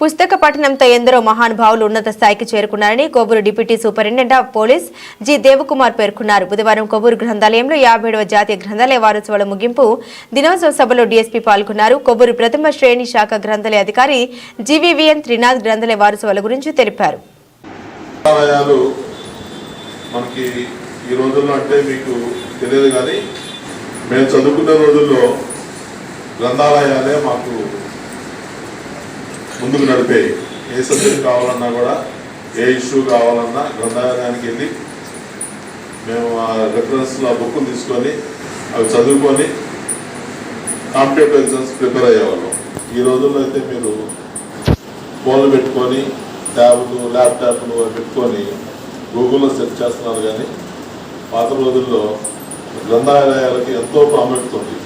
పుస్తక పఠనంతో ఎందరో మహానుభావులు ఉన్నత స్థాయికి చేరుకున్నారని Kovvur deputy superintendent of police G Devakumar పేర్కొన్నారు. బుధవారం కొవ్వూరు గ్రంథాలయంలో యాభై జాతీయ గ్రంథాలయ వారోత్సవాల ముగింపు దినోత్సవ సభలో డీఎస్పీ పాల్గొన్నారు. కొవ్వూరు ప్రథమ శ్రేణి శాఖ గ్రంథాలయ అధికారి జీవీవీఎన్ త్రినాథ్ గ్రంథాలయ వారోత్సవాల గురించి తెలిపారు. మనకి ఈ రోజుల్లో అంటే మీకు తెలియదు కానీ మేము చదువుకునే రోజుల్లో గ్రంథాలయాలే మాకు ముందుకు నడిపేవి ఏ సబ్జెక్ట్ కావాలన్నా కూడా ఏ ఇష్యూ కావాలన్నా గ్రంథాలయానికి వెళ్ళి మేము ఆ రెఫరెన్స్లో ఆ బుక్కులు తీసుకొని అవి చదువుకొని కాంపిటేటివ్ ఎగ్జామ్స్ ప్రిపేర్ అయ్యేవాళ్ళం. ఈ రోజుల్లో అయితే మీరు ఫోన్లు పెట్టుకొని ట్యాబ్లు ల్యాప్టాప్లు అవి పెట్టుకొని గూగుల్లో సెర్చ్ చేస్తున్నారు కానీ పాత రోజుల్లో గ్రంథాలయాలకి ఎంతో ప్రాముఖ్యత ఉంది.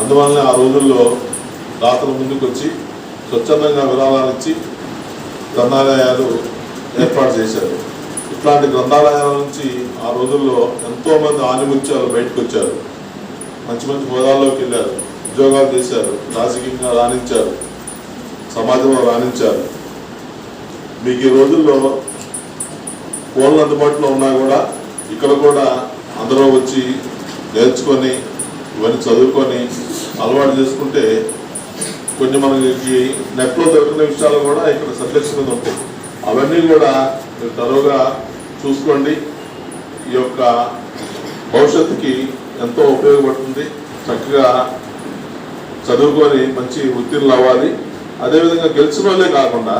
అందువల్లనే ఆ రోజుల్లో రాత్రి ముందుకు వచ్చి స్వచ్ఛందంగా విరాళాలు ఇచ్చి గ్రంథాలయాలు ఏర్పాటు చేశారు. ఇట్లాంటి గ్రంథాలయాల నుంచి ఆ రోజుల్లో ఎంతోమంది ఆనిముత్యాలు బయటకు వచ్చారు. మంచి మంచి హోదాల్లోకి వెళ్ళారు. ఉద్యోగాలు చేశారు. రాజకీయంగా రాణించారు. సమాజంలో రాణించారు. మీకు ఈ రోజుల్లో ఫోన్లు అందుబాటులో ఉన్నా కూడా ఇక్కడ కూడా అందరూ వచ్చి నేర్చుకొని ఇవన్నీ చదువుకొని అలవాటు చేసుకుంటే కొన్ని మనకి నెట్లో దొరికిన విషయాలు కూడా ఇక్కడ సబ్జెక్ట్స్ మీద ఉంటాయి. అవన్నీ కూడా మీరు తరువుగా చూసుకోండి. ఈ యొక్క భవిష్యత్తుకి ఎంతో ఉపయోగపడుతుంది. చక్కగా చదువుకొని మంచి ఉత్తీర్ణులు అవ్వాలి. అదేవిధంగా గెలిచిన వాళ్ళే కాకుండా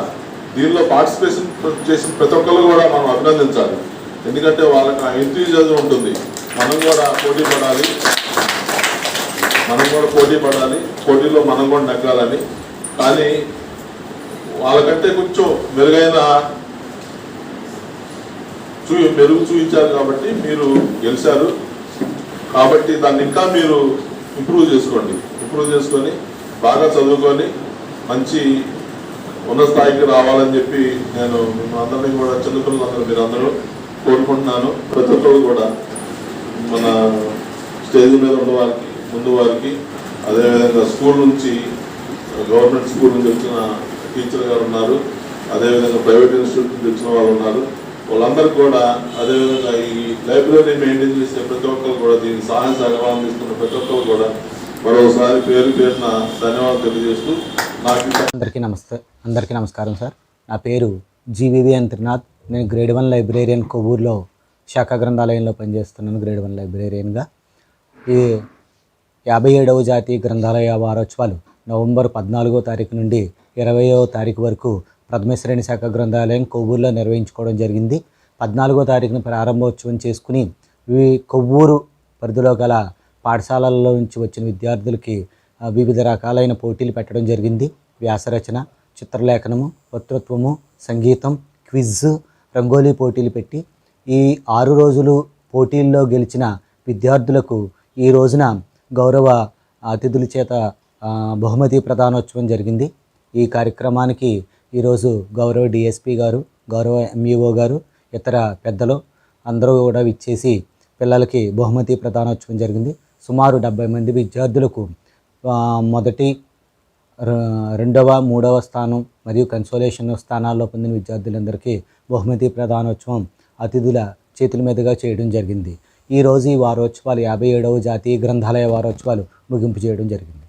దీనిలో పార్టిసిపేషన్ చేసిన ప్రతి ఒక్కరు కూడా మనం అభినందించాలి. ఎందుకంటే వాళ్ళకి ఆ ఎంతూజియాజం ఉంటుంది. మనం కూడా పోటీ పడాలి. మనం కూడా పోటీ పడాలి పోటీలో మనం కూడా నగ్గాలని. కానీ వాళ్ళకంటే కొంచెం మెరుగైన చూ మెరుగు చూపించారు కాబట్టి మీరు గెలిచారు. కాబట్టి దాన్ని ఇంకా మీరు ఇంప్రూవ్ చేసుకోండి. ఇంప్రూవ్ చేసుకొని బాగా చదువుకొని మంచి ఉన్న స్థాయికి రావాలని చెప్పి నేను మిమ్మల్ని అందరినీ కూడా చిన్నపిల్లలందరూ మీరు అందరూ కోరుకుంటున్నాను. ప్రతి ఒక్కరు కూడా మన స్టేజ్ మీద ఉన్న వారికి ముందు వారికి అదేవిధంగా స్కూల్ నుంచి గవర్నమెంట్ స్కూల్ నుంచి వచ్చిన టీచర్ గారు ఉన్నారు అదేవిధంగా ప్రైవేట్ ఇన్స్టిట్యూట్ నుంచి వచ్చిన వాళ్ళు ఉన్నారు. వాళ్ళందరూ కూడా అదేవిధంగా ఈ లైబ్రరీ మెయింటైన్ చేసే ప్రతి ఒక్కరు కూడా దీన్ని సహాయ సహకారం తీసుకున్న ప్రతి ఒక్కరు కూడా మరోసారి పేరు పేరున ధన్యవాదాలు తెలియజేస్తూ నాకు అందరికీ నమస్తే అందరికీ నమస్కారం సార్. నా పేరు జీవీవీఎన్ అంత్రినాథ్ నేను గ్రేడ్ వన్ లైబ్రేరియన్ కొవ్వూరులో శాఖ గ్రంథాలయంలో పనిచేస్తున్నాను గ్రేడ్ వన్ లైబ్రేరియన్గా. ఈ యాభై ఏడవ జాతీయ గ్రంథాలయ వారోత్సవాలు నవంబర్ పద్నాలుగో తారీఖు నుండి ఇరవయో తారీఖు వరకు ప్రథమశ్రేణి శాఖ గ్రంథాలయం కొవ్వూరులో నిర్వహించుకోవడం జరిగింది. పద్నాలుగో తారీఖున ప్రారంభోత్సవం చేసుకుని కొవ్వూరు పరిధిలో గల పాఠశాలల్లో నుంచి వచ్చిన విద్యార్థులకి వివిధ రకాలైన పోటీలు పెట్టడం జరిగింది. వ్యాసరచన చిత్రలేఖనము వక్తృత్వము సంగీతం క్విజ్ రంగోలీ పోటీలు పెట్టి ఈ ఆరు రోజులు పోటీల్లో గెలిచిన విద్యార్థులకు ఈ రోజున గౌరవ అతిథుల చేత బహుమతి ప్రధానోత్సవం జరిగింది. ఈ కార్యక్రమానికి ఈరోజు గౌరవ డిఎస్పి గారు గౌరవ ఎంఈఓ గారు ఇతర పెద్దలు అందరూ కూడా ఇచ్చేసి పిల్లలకి బహుమతి ప్రధానోత్సవం జరిగింది. సుమారు డెబ్బై మంది విద్యార్థులకు మొదటి రెండవ మూడవ స్థానం మరియు కన్సోలేషన్ స్థానాల్లో పొందిన విద్యార్థులందరికీ బహుమతి ప్రధానోత్సవం అతిథుల చేతుల మీదుగా చేయడం జరిగింది. ఈరోజు ఈ వారోత్సవాలు యాభై ఏడవ జాతీయ గ్రంథాలయ వారోత్సవాలు ముగింపు చేయడం జరిగింది.